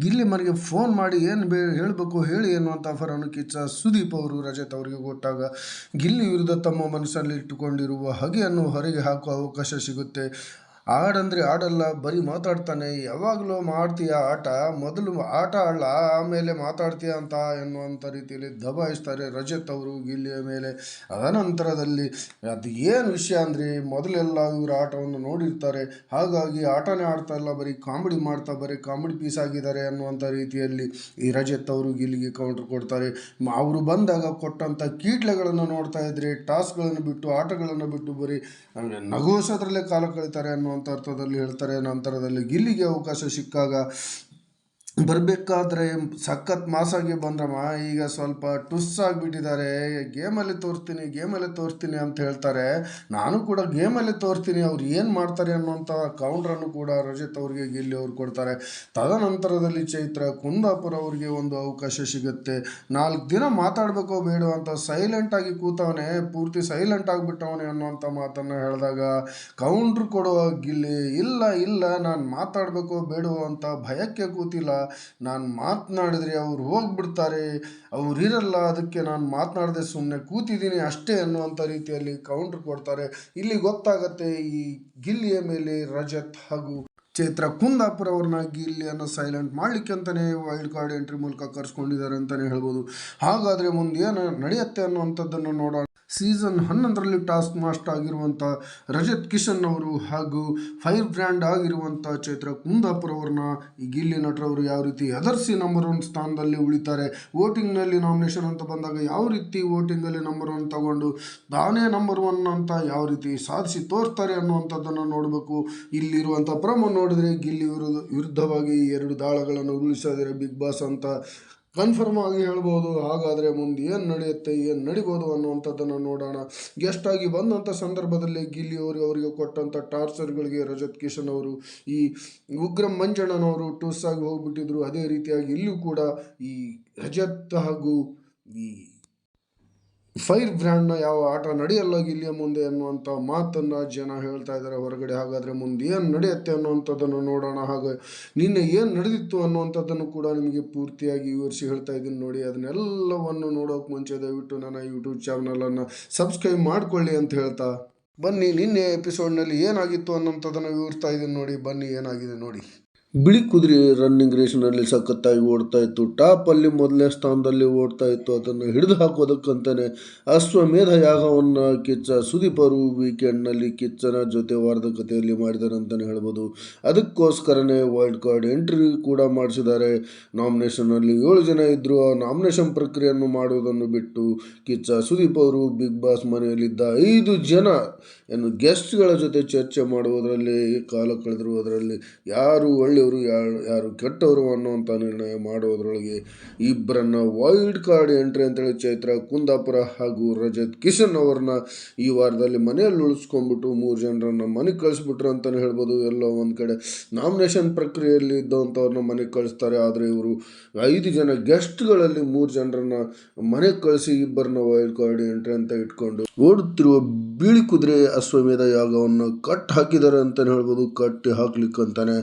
ಗಿಲ್ಲಿ ಮನೆಗೆ ಫೋನ್ ಮಾಡಿ ಏನು ಬೇ, ಹೇಳಬೇಕು ಹೇಳಿ ಎನ್ನುವಂಥ ಫರನು ಕಿಚ್ಚ ಸುದೀಪ್ ಅವರು, ರಜತ್ ಅವರಿಗೆ ಕೊಟ್ಟಾಗ, ಗಿಲ್ಲಿ ವಿರುದ್ಧ ತಮ್ಮ ಮನಸ್ಸಲ್ಲಿ ಇಟ್ಟುಕೊಂಡಿರುವ ಹಗೆಯನ್ನು ಹೊರಗೆ ಹಾಕುವ ಅವಕಾಶ ಸಿಗುತ್ತೆ. ಆಡಂದ್ರೆ ಆಡಲ್ಲ ಬರೀ ಮಾತಾಡ್ತಾನೆ. ಯಾವಾಗಲೂ ಮಾಡ್ತೀಯ ಆಟ, ಮೊದಲು ಆಟ ಆಡಲ್ಲ ಆಮೇಲೆ ಮಾತಾಡ್ತೀಯ ಅಂತ ಎನ್ನುವಂಥ ರೀತಿಯಲ್ಲಿ ದಬಾಯಿಸ್ತಾರೆ ರಜತ್ ಅವರು ಗಿಲ್ಲಿಯ ಮೇಲೆ. ಅನಂತರದಲ್ಲಿ ಅದು ಏನು ವಿಷಯ ಅಂದರೆ, ಮೊದಲೆಲ್ಲ ಇವರು ಆಟವನ್ನು ನೋಡಿರ್ತಾರೆ. ಹಾಗಾಗಿ ಆಟನೇ ಆಡ್ತಾ ಇಲ್ಲ, ಬರೀ ಕಾಮಿಡಿ ಮಾಡ್ತಾ, ಬರೀ ಕಾಮಿಡಿ ಪೀಸ್ ಆಗಿದ್ದಾರೆ ಅನ್ನುವಂಥ ರೀತಿಯಲ್ಲಿ ಈ ರಜತ್ ಅವರು ಗಿಲ್ಲಿಗೆ ಕೌಂಟ್ರ್ ಕೊಡ್ತಾರೆ. ಅವರು ಬಂದಾಗ ಕೊಟ್ಟಂಥ ಕೀಟ್ಲೆಗಳನ್ನು ನೋಡ್ತಾ ಇದ್ರೆ, ಟಾಸ್ಕ್ಗಳನ್ನು ಬಿಟ್ಟು, ಆಟಗಳನ್ನು ಬಿಟ್ಟು ಬರೀ ನಗೋಸೋದ್ರಲ್ಲೇ ಕಾಲ ಕಳೀತಾರೆ ಅನ್ನುವಂಥ ಅರ್ಥದಲ್ಲಿ ಹೇಳ್ತಾರೆ ನಂತರದಲ್ಲಿ ಗಿಲ್ಲಿಗೆ ಅವಕಾಶ ಸಿಕ್ಕಾಗ ಬರಬೇಕಾದ್ರೆ ಸಖತ್ ಮಾಸಾಗಿ ಬಂದ್ರಮ್ಮ, ಈಗ ಸ್ವಲ್ಪ ಟುಸ್ ಆಗಿಬಿಟ್ಟಿದ್ದಾರೆ. ಗೇಮಲ್ಲಿ ತೋರಿಸ್ತೀನಿ ಗೇಮಲ್ಲಿ ತೋರಿಸ್ತೀನಿ ಅಂತ ಹೇಳ್ತಾರೆ. ನಾನು ಕೂಡ ಗೇಮಲ್ಲಿ ತೋರಿಸ್ತೀನಿ, ಅವ್ರು ಏನು ಮಾಡ್ತಾರೆ ಅನ್ನೋಂಥ ಕೌಂಟ್ರನ್ನು ಕೂಡ ರಜತ್ ಅವ್ರಿಗೆ ಗಿಲ್ಲಿ ಅವ್ರು ಕೊಡ್ತಾರೆ. ತದನಂತರದಲ್ಲಿ ಚೈತ್ರ, ಕುಂದಾಪುರ ಅವ್ರಿಗೆ ಒಂದು ಅವಕಾಶ ಸಿಗುತ್ತೆ. ನಾಲ್ಕು ದಿನ ಮಾತಾಡಬೇಕೋ ಬೇಡ ಅಂತ ಸೈಲೆಂಟಾಗಿ ಕೂತವನೇ, ಪೂರ್ತಿ ಸೈಲೆಂಟ್ ಆಗಿಬಿಟ್ಟವನೇ ಅನ್ನೋಂಥ ಮಾತನ್ನು ಹೇಳಿದಾಗ ಕೌಂಟ್ರ್ ಕೊಡುವ ಗಿಲ್ಲಿ, ಇಲ್ಲ ಇಲ್ಲ, ನಾನು ಮಾತಾಡಬೇಕೋ ಬೇಡೋ ಅಂತ ಭಯಕ್ಕೆ ಕೂತಿಲ್ಲ. ನಾನು ಮಾತನಾಡಿದ್ರೆ ಅವ್ರು ಹೋಗ್ಬಿಡ್ತಾರೆ, ಅವ್ರು ಇರಲ್ಲ, ಅದಕ್ಕೆ ನಾನು ಮಾತನಾಡದೆ ಸುಮ್ಮನೆ ಕೂತಿದ್ದೀನಿ ಅಷ್ಟೇ ಅನ್ನುವಂಥ ರೀತಿಯಲ್ಲಿ ಕೌಂಟ್ರ್ ಕೊಡ್ತಾರೆ. ಇಲ್ಲಿ ಗೊತ್ತಾಗತ್ತೆ ಈ ಗಿಲ್ಲಿಯ ಮೇಲೆ ರಜತ್ ಹಾಗೂ ಚೈತ್ರ ಕುಂದಾಪುರ ಅವ್ರನ್ನ ಗಿಲ್ಲಿಯನ್ನು ಸೈಲೆಂಟ್ ಮಾಡ್ಲಿಕ್ಕೆ ಅಂತಲೇ ವೈಲ್ಡ್ ಕಾರ್ಡ್ ಎಂಟ್ರಿ ಮೂಲಕ ಕರ್ಸ್ಕೊಂಡಿದ್ದಾರೆ ಅಂತಲೇ ಹೇಳ್ಬೋದು. ಹಾಗಾದರೆ ಮುಂದೆ ಏನು ನಡೆಯುತ್ತೆ ಅನ್ನುವಂಥದ್ದನ್ನು ನೋಡೋಣ. ಸೀಸನ್ ಹನ್ನೊಂದರಲ್ಲಿ ಟಾಸ್ಕ್ ಮಾಸ್ಟರ್ ಆಗಿರುವಂಥ ರಜತ್ ಕಿಶನ್ ಅವರು ಹಾಗೂ ಫೈರ್ ಬ್ರ್ಯಾಂಡ್ ಆಗಿರುವಂಥ ಚೈತ್ರ ಕುಂದಾಪುರ ಅವ್ರನ್ನ ಈ ಗಿಲ್ಲಿ ನಟರವರು ಯಾವ ರೀತಿ ಎದರ್ಸಿ ನಂಬರ್ ಒನ್ ಸ್ಥಾನದಲ್ಲಿ ಉಳಿತಾರೆ? ವೋಟಿಂಗ್ನಲ್ಲಿ ನಾಮಿನೇಷನ್ ಅಂತ ಬಂದಾಗ ಯಾವ ರೀತಿ ವೋಟಿಂಗಲ್ಲಿ ನಂಬರ್ ಒನ್ ತಗೊಂಡು ತಾನೇ ನಂಬರ್ ಒನ್ ಅಂತ ಯಾವ ರೀತಿ ಸಾಧಿಸಿ ತೋರ್ತಾರೆ ಅನ್ನುವಂಥದ್ದನ್ನು ನೋಡಬೇಕು. ಇಲ್ಲಿರುವಂಥ ಪ್ರಮ ನೋಡಿದ್ರೆ ಗಿಲ್ಲಿ ವಿರುದ್ಧ ವಿರುದ್ಧವಾಗಿ ಎರಡು ದಾಳಗಳನ್ನು ಉರುಳಿಸಿದರೆ ಬಿಗ್ ಬಾಸ್ ಅಂತ ಕನ್ಫರ್ಮ್ ಆಗಿ ಹೇಳ್ಬೋದು, ಹಾಗಾದರೆ ಮುಂದೆ ಏನು ನಡೆಯುತ್ತೆ, ಏನು ನಡಿಬೋದು ಅನ್ನುವಂಥದ್ದನ್ನು ನೋಡೋಣ. ಗೆಸ್ಟ್ ಆಗಿ ಬಂದಂಥ ಸಂದರ್ಭದಲ್ಲಿ ಗಿಲ್ಲಿ ಅವರು ಅವರಿಗೆ ಕೊಟ್ಟಂಥ ಟಾರ್ಚರ್ಗಳಿಗೆ ರಜತ್ ಕಿಶನ್ ಅವರು ಈ ಉಗ್ರ ಮಂಜಣ್ಣನವರು ಟೂಸ್ ಆಗಿ ಹೋಗ್ಬಿಟ್ಟಿದ್ರು. ಅದೇ ರೀತಿಯಾಗಿ ಇಲ್ಲೂ ಕೂಡ ಈ ರಜತ್ ಹಾಗೂ ಈ ಫೈರ್ ಬ್ರ್ಯಾಂಡ್ನ ಯಾವ ಆಟ ನಡೆಯಲ್ಲ ಇಲ್ಲಿಯ ಮುಂದೆ ಅನ್ನುವಂಥ ಮಾತನ್ನು ಜನ ಹೇಳ್ತಾ ಇದ್ದಾರೆ ಹೊರಗಡೆ. ಹಾಗಾದರೆ ಮುಂದೆ ಏನು ನಡೆಯುತ್ತೆ ಅನ್ನುವಂಥದ್ದನ್ನು ನೋಡೋಣ. ಹಾಗೆ ನಿನ್ನೆ ಏನು ನಡೆದಿತ್ತು ಅನ್ನುವಂಥದ್ದನ್ನು ಕೂಡ ನಿಮಗೆ ಪೂರ್ತಿಯಾಗಿ ವಿವರಿಸಿ ಹೇಳ್ತಾ ಇದ್ದೀನಿ ನೋಡಿ. ಅದನ್ನೆಲ್ಲವನ್ನು ನೋಡೋಕೆ ಮುಂಚೆ ದಯವಿಟ್ಟು ನನ್ನ ಯೂಟ್ಯೂಬ್ ಚಾನಲನ್ನು ಸಬ್ಸ್ಕ್ರೈಬ್ ಮಾಡಿಕೊಳ್ಳಿ ಅಂತ ಹೇಳ್ತಾ ಬನ್ನಿ. ನಿನ್ನೆ ಎಪಿಸೋಡ್ನಲ್ಲಿ ಏನಾಗಿತ್ತು ಅನ್ನೋಂಥದ್ದನ್ನು ವಿವರಿಸ್ತಾ ಇದ್ದೀನಿ ನೋಡಿ. ಬನ್ನಿ, ಏನಾಗಿದೆ ನೋಡಿ. ಬಿಳಿ ಕುದುರೆ ರನ್ನಿಂಗ್ ರೇಸ್ನಲ್ಲಿ ಸಖತ್ತಾಗಿ ಓಡ್ತಾ ಇತ್ತು. ಟಾಪಲ್ಲಿ ಮೊದಲನೇ ಸ್ಥಾನದಲ್ಲಿ ಓಡ್ತಾ ಇತ್ತು. ಅದನ್ನು ಹಿಡಿದು ಹಾಕೋದಕ್ಕಂತಾನೆ ಅಶ್ವಮೇಧ ಯಾಗವನ್ನು ಕಿಚ್ಚ ಸುದೀಪರು ವೀಕೆಂಡ್ನಲ್ಲಿ ಕಿಚ್ಚನ ಜೊತೆ ವಾರ್ಧಕತೆಯಲ್ಲಿ ಮಾಡಿದ್ದಾರೆ ಅಂತಲೇ ಹೇಳ್ಬೋದು. ಅದಕ್ಕೋಸ್ಕರನೇ ವೈಲ್ಡ್ ಕಾರ್ಡ್ ಎಂಟ್ರಿ ಕೂಡ ಮಾಡಿಸಿದ್ದಾರೆ. ನಾಮಿನೇಷನ್ನಲ್ಲಿ ಏಳು ಜನ ಇದ್ದರು ಆ ನಾಮಿನೇಷನ್ ಪ್ರಕ್ರಿಯೆಯನ್ನು ಮಾಡುವುದನ್ನು ಬಿಟ್ಟು ಕಿಚ್ಚ ಸುದೀಪ್ ಅವರು ಬಿಗ್ ಬಾಸ್ ಮನೆಯಲ್ಲಿದ್ದ ಐದು ಜನ ಏನು ಗೆಸ್ಟ್ಗಳ ಜೊತೆ ಚರ್ಚೆ ಮಾಡುವುದರಲ್ಲಿ ಕಾಲ ಕಳೆದಿರುವುದರಲ್ಲಿ ಯಾರು ಒಳ್ಳೆಯವರು ಯಾರು ಯಾರು ಕೆಟ್ಟವರು ಅನ್ನುವಂಥ ನಿರ್ಣಯ ಮಾಡೋದ್ರೊಳಗೆ ಇಬ್ಬರನ್ನ ವೈಲ್ಡ್ ಕಾರ್ಡ್ ಎಂಟ್ರಿ ಅಂತೇಳಿ ಚೈತ್ರ, ಕುಂದಾಪುರ ಹಾಗೂ ರಜತ್ ಕಿಶನ್ ಅವ್ರನ್ನ ಈ ವಾರದಲ್ಲಿ ಮನೆಯಲ್ಲಿ ಉಳಿಸ್ಕೊಂಡ್ಬಿಟ್ಟು ಮೂರು ಜನರನ್ನು ಮನೆಗೆ ಕಳಿಸ್ಬಿಟ್ರು ಅಂತಲೇ ಹೇಳ್ಬೋದು. ಎಲ್ಲೋ ಒಂದು ಕಡೆ ನಾಮಿನೇಷನ್ ಪ್ರಕ್ರಿಯೆಯಲ್ಲಿ ಇದ್ದಂಥವ್ರನ್ನ ಮನೆಗೆ ಕಳಿಸ್ತಾರೆ. ಆದರೆ ಇವರು ಐದು ಜನ ಗೆಸ್ಟ್ಗಳಲ್ಲಿ ಮೂರು ಜನರನ್ನ ಮನೆಗೆ ಕಳಿಸಿ ಇಬ್ಬರನ್ನ ವೈಲ್ಡ್ ಕಾರ್ಡ್ ಎಂಟ್ರಿ ಅಂತ ಇಟ್ಕೊಂಡು ಓಡುತ್ತಿರುವ ಬೀಳಿ ಕುದುರೆ ಅಶ್ವಮೇಧ ಯಾಗವನ್ನು ಕಟ್ ಹಾಕಿದ್ದಾರೆ ಅಂತಲೇ ಹೇಳ್ಬೋದು. ಕಟ್ಟಿ ಹಾಕ್ಲಿಕ್ಕಂತಾನೆ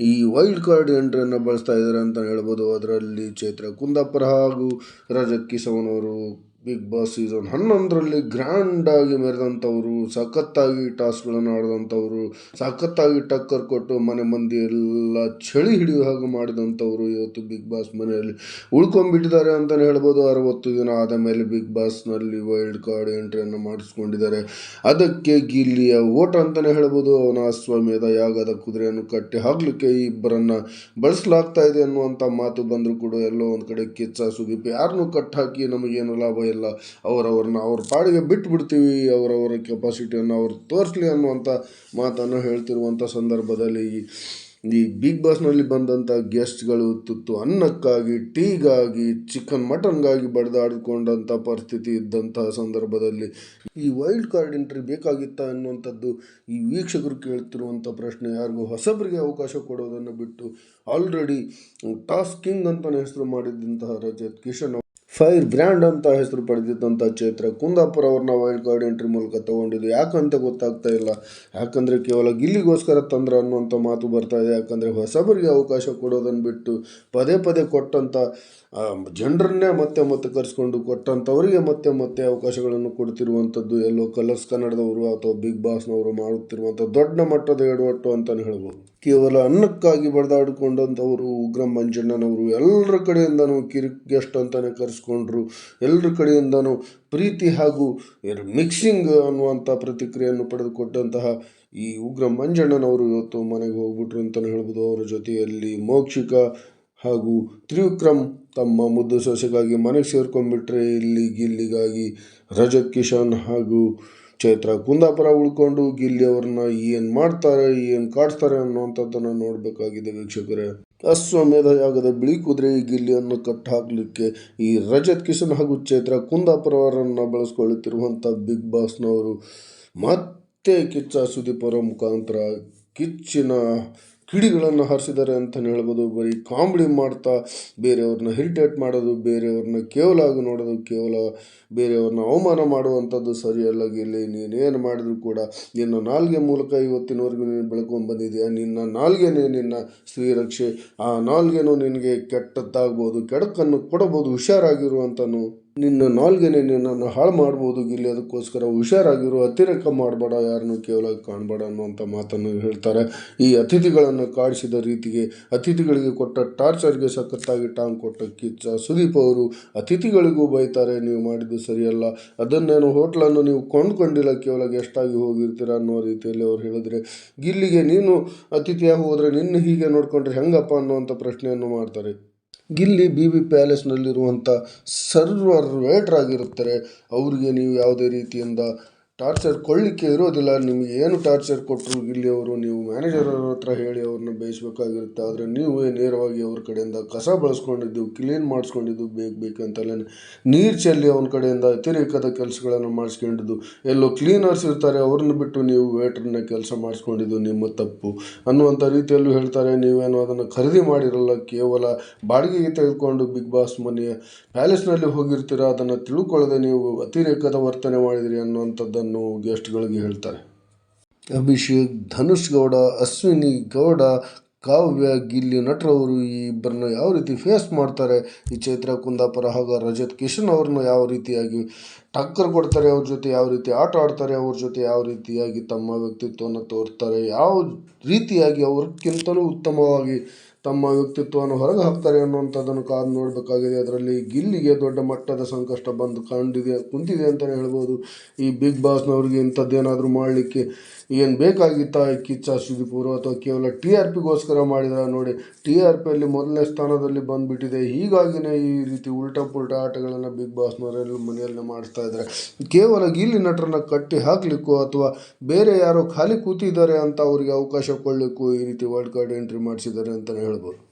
ಈ ವೈಲ್ಡ್ ಕಾರ್ಡ್ ಎಂಟ್ರಿಯನ್ನು ಬಳಸ್ತಾ ಇದ್ದಾರೆ ಅಂತ ಹೇಳ್ಬೋದು. ಅದರಲ್ಲಿ ಚೈತ್ರ ಕುಂದಾಪುರ ಹಾಗೂ ರಜತ್ ಅವರು ಬಿಗ್ ಬಾಸ್ ಸೀಸನ್ ಹನ್ನೊಂದರಲ್ಲಿ ಗ್ರ್ಯಾಂಡಾಗಿ ಮೆರೆದಂಥವ್ರು, ಸಖತ್ತಾಗಿ ಟಾಸ್ಕ್ಗಳನ್ನು ಆಡಿದಂಥವ್ರು, ಸಖತ್ತಾಗಿ ಟಕ್ಕರ್ ಕೊಟ್ಟು ಮನೆ ಮಂದಿ ಎಲ್ಲ ಚಳಿ ಹಿಡಿಯುವ ಹಾಗೆ ಮಾಡಿದಂಥವ್ರು ಇವತ್ತು ಬಿಗ್ ಬಾಸ್ ಮನೆಯಲ್ಲಿ. ಉಳ್ಕೊಂಡ್ಬಿಟ್ಟಿದ್ದಾರೆ ಅಂತಲೇ ಹೇಳ್ಬೋದು. ಅರವತ್ತು ದಿನ ಆದ ಮೇಲೆ ಬಿಗ್ ಬಾಸ್ನಲ್ಲಿ ವೈಲ್ಡ್ ಕಾರ್ಡ್ ಎಂಟ್ರಿಯನ್ನು ಮಾಡಿಸ್ಕೊಂಡಿದ್ದಾರೆ. ಅದಕ್ಕೆ ಗಿಲ್ಲಿಯ ಓಟ್ ಅಂತಲೇ ಹೇಳ್ಬೋದು. ಅವನ ಅಶ್ವಮೇಧ ಯಾಗದ ಕುದುರೆಯನ್ನು ಕಟ್ಟಿ ಹಾಕಲಿಕ್ಕೆ ಈ ಇಬ್ಬರನ್ನು ಬಳಸಲಾಗ್ತಾ ಇದೆ ಅನ್ನುವಂಥ ಮಾತು ಬಂದರೂ ಕೂಡ ಎಲ್ಲೋ ಒಂದು ಕಡೆ ಕಿಚ್ಚ ಸುಗಿಪ್ಪ ಯಾರನ್ನೂ ಕಟ್ಟಾಕಿ ನಮಗೇನು ಲಾಭ ಇಲ್ಲ. ಅವರವ್ರನ್ನ ಅವ್ರ ಪಾಡಿಗೆ ಬಿಟ್ಟು ಬಿಡ್ತೀವಿ ಅವರವರ ಕೆಪಾಸಿಟಿಯನ್ನು ಅವ್ರು ತೋರಿಸ್ಲಿ ಅನ್ನುವಂಥ ಮಾತನ್ನು ಹೇಳ್ತಿರುವಂಥ ಸಂದರ್ಭದಲ್ಲಿ ಈ ಈ ಬಿಗ್ ಬಾಸ್ನಲ್ಲಿ ಬಂದಂಥ ಗೆಸ್ಟ್ಗಳು ತುತ್ತು ಅನ್ನಕ್ಕಾಗಿ, ಟೀಗಾಗಿ ಚಿಕನ್ ಮಟನ್ಗಾಗಿ ಬಡ್ದಾಡಿಕೊಂಡಂಥ ಪರಿಸ್ಥಿತಿ ಇದ್ದಂಥ ಸಂದರ್ಭದಲ್ಲಿ ಈ ವೈಲ್ಡ್ ಕಾರ್ಡ್ ಎಂಟ್ರಿ ಬೇಕಾಗಿತ್ತ ಅನ್ನುವಂಥದ್ದು ಈ ವೀಕ್ಷಕರು ಕೇಳ್ತಿರುವಂಥ ಪ್ರಶ್ನೆ. ಯಾರಿಗೂ ಹೊಸಬರಿಗೆ ಅವಕಾಶ ಕೊಡೋದನ್ನು ಬಿಟ್ಟು ಆಲ್ರೆಡಿ ಟಾಸ್ ಕಿಂಗ್ ಅಂತಲೇ ಹೆಸರು ಮಾಡಿದ್ದಂತಹ ರಜತ್, ಕಿಶನ್ ಫೈರ್ ಬ್ರ್ಯಾಂಡ್ ಅಂತ ಹೆಸರು ಪಡೆದಿದ್ದಂಥ ಚೈತ್ರ ಕುಂದಾಪುರ ಅವ್ರನ್ನ ವೈಲ್ಡ್ ಕಾರ್ಡ್ ಎಂಟ್ರಿ ಮೂಲಕ ತಗೊಂಡಿದ್ದು. ಯಾಕಂತ ಗೊತ್ತಾಗ್ತಾ ಇಲ್ಲ. ಯಾಕಂದರೆ ಕೇವಲ ಗಿಲ್ಲಿಗೋಸ್ಕರ ತಂದ್ರ ಅನ್ನುವಂಥ ಮಾತು ಬರ್ತಾ ಇದೆ. ಯಾಕಂದರೆ ಹೊಸಬರಿಗೆ ಅವಕಾಶ ಕೊಡೋದನ್ನು ಬಿಟ್ಟು ಪದೇ ಪದೇ ಕೊಟ್ಟಂಥ ಜನರನ್ನೇ ಮತ್ತೆ ಮತ್ತೆ ಕರೆಸ್ಕೊಂಡು ಕೊಟ್ಟಂಥವರಿಗೆ ಮತ್ತೆ ಮತ್ತೆ ಅವಕಾಶಗಳನ್ನು ಕೊಡ್ತಿರುವಂಥದ್ದು ಎಲ್ಲೋ ಕಲರ್ಸ್ ಕನ್ನಡದವರು ಅಥವಾ ಬಿಗ್ ಬಾಸ್ನವರು ಮಾಡುತ್ತಿರುವಂಥ ದೊಡ್ಡ ಮಟ್ಟದ ಎಡವಟ್ಟು ಅಂತಲೇ ಹೇಳ್ಬೋದು. ಕೇವಲ ಅನ್ನಕ್ಕಾಗಿ ಬಡದಾಡಿಕೊಂಡಂಥವರು ಉಗ್ರ ಮಂಜಣ್ಣನವರು ಎಲ್ಲರ ಕಡೆಯಿಂದನೂ ಕಿರಿಕ್ ಗೆಸ್ಟ್ ಅಂತಲೇ ಕರೆಸ್ಕೊಂಡ್ರು ಎಲ್ಲರ ಕಡೆಯಿಂದನೂ ಪ್ರೀತಿ ಹಾಗೂ ಮಿಕ್ಸಿಂಗ್ ಅನ್ನುವಂಥ ಪ್ರತಿಕ್ರಿಯೆಯನ್ನು ಪಡೆದುಕೊಟ್ಟಂತಹ ಈ ಉಗ್ರ ಮಂಜಣ್ಣನವರು ಇವತ್ತು ಮನೆಗೆ ಹೋಗ್ಬಿಟ್ರು ಅಂತಲೇ ಹೇಳ್ಬೋದು. ಅವರ ಜೊತೆಯಲ್ಲಿ ಮೋಕ್ಷಿಕ ಹಾಗೂ ತ್ರಿವಿಕ್ರಮ್ ತಮ್ಮ ಮುದ್ದು ಸೊಸೆಗಾಗಿ ಮನೆಗೆ ಸೇರ್ಕೊಂಡ್ಬಿಟ್ರೆ ಇಲ್ಲಿ ಗಿಲ್ಲಿಗಾಗಿ ರಜತ್ ಕಿಶನ್ ಹಾಗೂ ಚೈತ್ರ ಕುಂದಾಪುರ ಉಳ್ಕೊಂಡು ಗಿಲ್ಲಿ ಅವ್ರನ್ನ ಏನು ಮಾಡ್ತಾರೆ, ಏನು ಕಾಡಿಸ್ತಾರೆ ಅನ್ನುವಂಥದ್ದನ್ನು ನೋಡಬೇಕಾಗಿದೆ ವೀಕ್ಷಕರೇ. ಅಶ್ವಮೇಧ ಯಾಗದ ಬಿಳಿ ಕುದುರೆ ಗಿಲ್ಲಿಯನ್ನು ಕಟ್ಟಾಕಲಿಕ್ಕೆ ಈ ರಜತ್ ಕಿಶನ್ ಹಾಗೂ ಚೈತ್ರ ಕುಂದಾಪುರವರನ್ನು ಬಳಸ್ಕೊಳ್ಳುತ್ತಿರುವಂಥ ಬಿಗ್ ಬಾಸ್ನವರು ಮತ್ತೆ ಕಿಚ್ಚ ಸುದೀಪರ ಮುಖಾಂತರ ಕಿಚ್ಚಿನ ಕಿಡಿಗಳನ್ನು ಹಾರಿಸಿದ್ದಾರೆ ಅಂತಲೇ ಹೇಳ್ಬೋದು, ಬರೀ ಕಾಮಿಡಿ ಮಾಡ್ತಾ ಬೇರೆಯವ್ರನ್ನ ಹಿರಿಟೇಟ್ ಮಾಡೋದು, ಬೇರೆಯವ್ರನ್ನ ಕೇವಲ ಆಗಿ ನೋಡೋದು, ಕೇವಲ ಬೇರೆಯವ್ರನ್ನ ಅವಮಾನ ಮಾಡುವಂಥದ್ದು ಸರಿಯಲ್ಲ ಇಲ್ಲಿ ನೀನೇನು ಮಾಡಿದ್ರು ಕೂಡ ನಿನ್ನ ನಾಲ್ಗೆ ಮೂಲಕ ಇವತ್ತಿನವರೆಗೂ ನೀನು ಬೆಳ್ಕೊಂಡು ಬಂದಿದೆಯಾ? ನಿನ್ನ ನಾಲ್ಗೆನೇ ನಿನ್ನ ಸ್ತ್ರೀರಕ್ಷೆ, ಆ ನಾಲ್ಗೆನೂ ನಿನಗೆ ಕೆಟ್ಟದ್ದಾಗ್ಬೋದು, ಕೆಡಕನ್ನು ಕೊಡಬಹುದು ಹುಷಾರಾಗಿರುವಂತನು ನಿನ್ನ ನಾಲ್ಗೆನೆ ನಿನ್ನನ್ನು ಹಾಳು ಮಾಡ್ಬೋದು, ಗಿಲ್ಲಿ. ಅದಕ್ಕೋಸ್ಕರ ಹುಷಾರಾಗಿರು. ಅತಿರೇಕ ಮಾಡಬೇಡ, ಯಾರನ್ನು ಕೇವಲ ಕಾಣಬೇಡ ಅನ್ನುವಂಥ ಮಾತನ್ನು ಹೇಳ್ತಾರೆ. ಈ ಅತಿಥಿಗಳನ್ನು ಕಾಡಿಸಿದ ರೀತಿಗೆ, ಅತಿಥಿಗಳಿಗೆ ಕೊಟ್ಟ ಟಾರ್ಚರ್ಗೆ ಸಖತ್ತಾಗಿ ಟಾಂಗ್ ಕೊಟ್ಟ ಕಿಚ್ಚ ಸುದೀಪ್ ಅವರು ಅತಿಥಿಗಳಿಗೂ ಬೈತಾರೆ, ನೀವು ಮಾಡಿದ್ದು ಸರಿಯಲ್ಲ. ಅದನ್ನೇನು ಹೋಟ್ಲನ್ನು ನೀವು ಕೊಂಡ್ಕೊಂಡಿಲ್ಲ, ಕೇವಲ ಎಷ್ಟಾಗಿ ಹೋಗಿರ್ತೀರ? ಅನ್ನೋ ರೀತಿಯಲ್ಲಿ ಅವ್ರು ಹೇಳಿದ್ರೆ, ಗಿಲ್ಲಿಗೆ ನೀನು ಅತಿಥಿಯಾಗಿ ಹೋದರೆ ನಿನ್ನ ಹೀಗೆ ನೋಡ್ಕೊಂಡ್ರೆ ಹೆಂಗಪ್ಪ? ಅನ್ನುವಂಥ ಪ್ರಶ್ನೆಯನ್ನು ಮಾಡ್ತಾರೆ. ಗಿಲ್ಲಿ ಬಿ ಬಿ ಪ್ಯಾಲೇಸ್ನಲ್ಲಿರುವಂಥ ಸರ್ವರ್ ವೇಟ್ರ್ ಆಗಿರುತ್ತಾರೆ ಅವರಿಗೆ ನೀವು ಯಾವುದೇ ರೀತಿಯಿಂದ ಟಾರ್ಚರ್ ಕೊಳ್ಳಿಕ್ಕೆ ಇರೋದಿಲ್ಲ. ನಿಮಗೆ ಏನು ಟಾರ್ಚರ್ ಕೊಟ್ಟರು ಇಲ್ಲಿ ಅವರು? ನೀವು ಮ್ಯಾನೇಜರ್ ಹತ್ರ ಹೇಳಿ ಅವ್ರನ್ನ ಬೇಯಿಸ್ಬೇಕಾಗಿರುತ್ತೆ. ಆದರೆ ನೀವೇ ನೇರವಾಗಿ ಅವ್ರ ಕಡೆಯಿಂದ ಕಸ ಬಳಸ್ಕೊಂಡಿದ್ದು ಕ್ಲೀನ್ ಮಾಡಿಸ್ಕೊಂಡಿದ್ದು ಬೇಕು ಬೇಕಂತಲೇ ನೀರು ಚೆಲ್ಲಿ ಅವನ ಕಡೆಯಿಂದ ಅತಿರೇಕದ ಕೆಲಸಗಳನ್ನು ಮಾಡಿಸ್ಕೊಂಡಿದ್ದು. ಎಲ್ಲೋ ಕ್ಲೀನರ್ಸ್ ಇರ್ತಾರೆ, ಅವ್ರನ್ನ ಬಿಟ್ಟು ನೀವು ವೇಟ್ರನ್ನ ಕೆಲಸ ಮಾಡಿಸ್ಕೊಂಡಿದ್ದು ನಿಮ್ಮ ತಪ್ಪು ಅನ್ನುವಂಥ ರೀತಿಯಲ್ಲೂ ಹೇಳ್ತಾರೆ. ನೀವೇನು ಅದನ್ನು ಖರೀದಿ ಮಾಡಿರಲ್ಲ. ಕೇವಲ ಬಾಡಿಗೆಗೆ ತೆಗೆದುಕೊಂಡು ಬಿಗ್ ಬಾಸ್ ಮನೆಯ ಪ್ಯಾಲೇಸ್ನಲ್ಲಿ ಹೋಗಿರ್ತೀರ? ಅದನ್ನು ತಿಳ್ಕೊಳ್ಳದೆ ನೀವು ಅತಿರೇಕದ ವರ್ತನೆ ಮಾಡಿದಿರಿ ಅನ್ನುವಂಥದ್ದನ್ನು ಗೆಸ್ಟ್ಗಳಿಗೆ ಹೇಳ್ತಾರೆ. ಅಭಿಷೇಕ್, ಧನುಷ್ ಗೌಡ, ಅಶ್ವಿನಿ ಗೌಡ, ಕಾವ್ಯ, ಗಿಲ್ಲಿ ನಟರವರು ಈ ಇಬ್ಬರನ್ನ ಯಾವ ರೀತಿ ಫೇಸ್ ಮಾಡ್ತಾರೆ? ಈ ಚೈತ್ರ ಕುಂದಾಪುರ ಹಾಗೂ ರಜತ್ ಕಿಶನ್ ಅವ್ರನ್ನ ಯಾವ ರೀತಿಯಾಗಿ ಟಕ್ಕರ್ ಕೊಡ್ತಾರೆ ಅವ್ರ ಜೊತೆ ಯಾವ ರೀತಿ ಆಟ ಆಡ್ತಾರೆ ಅವ್ರ ಜೊತೆ ಯಾವ ರೀತಿಯಾಗಿ ತಮ್ಮ ವ್ಯಕ್ತಿತ್ವವನ್ನು ತೋರ್ತಾರೆ, ಯಾವ ರೀತಿಯಾಗಿ ಅವ್ರಕ್ಕಿಂತಲೂ ಉತ್ತಮವಾಗಿ ತಮ್ಮ ವ್ಯಕ್ತಿತ್ವವನ್ನು ಹೊರಗೆ ಹಾಕ್ತಾರೆ ಅನ್ನುವಂಥದ್ದನ್ನು ಕಾದು ನೋಡಬೇಕಾಗಿದೆ. ಅದರಲ್ಲಿ ಗಿಲ್ಲಿಗೆ ದೊಡ್ಡ ಮಟ್ಟದ ಸಂಕಷ್ಟ ಬಂದು ಕಂಡಿದೆ ಕುಂತಿದೆ ಅಂತಲೇ ಹೇಳ್ಬೋದು. ಈ ಬಿಗ್ ಬಾಸ್ನವ್ರಿಗೆ ಇಂಥದ್ದೇನಾದರೂ ಮಾಡಲಿಕ್ಕೆ ಏನು ಬೇಕಾಗಿತ್ತಾ? ಕಿಚ್ಚ ಸುದೀಪುರು ಅಥವಾ ಕೇವಲ ಟಿ ಆರ್ ಪಿಗೋಸ್ಕರ ಮಾಡಿದ ನೋಡಿ, ಟಿ ಆರ್ ಪಿಯಲ್ಲಿ ಮೊದಲನೇ ಸ್ಥಾನದಲ್ಲಿ ಬಂದುಬಿಟ್ಟಿದೆ. ಹೀಗಾಗಿನೇ ಈ ರೀತಿ ಉಲ್ಟಾ ಪುಲ್ಟಾ ಆಟಗಳನ್ನು ಬಿಗ್ ಬಾಸ್ನವರೆಲ್ಲ ಮನೆಯಲ್ಲೇ ಮಾಡಿಸ್ತಾ ಇದ್ದಾರೆ. ಕೇವಲ ಗೀಲಿ ನಟರನ್ನ ಕಟ್ಟಿ ಹಾಕಲಿಕ್ಕೂ ಅಥವಾ ಬೇರೆ ಯಾರೋ ಖಾಲಿ ಕೂತಿದ್ದಾರೆ ಅಂತ ಅವರಿಗೆ ಅವಕಾಶ ಕೊಡಲಿಕ್ಕೂ ಈ ರೀತಿ ವರ್ಲ್ಡ್ ಕಾರ್ಡ್ ಎಂಟ್ರಿ ಮಾಡಿಸಿದ್ದಾರೆ ಅಂತಲೇ ಹೇಳ್ಬೋದು.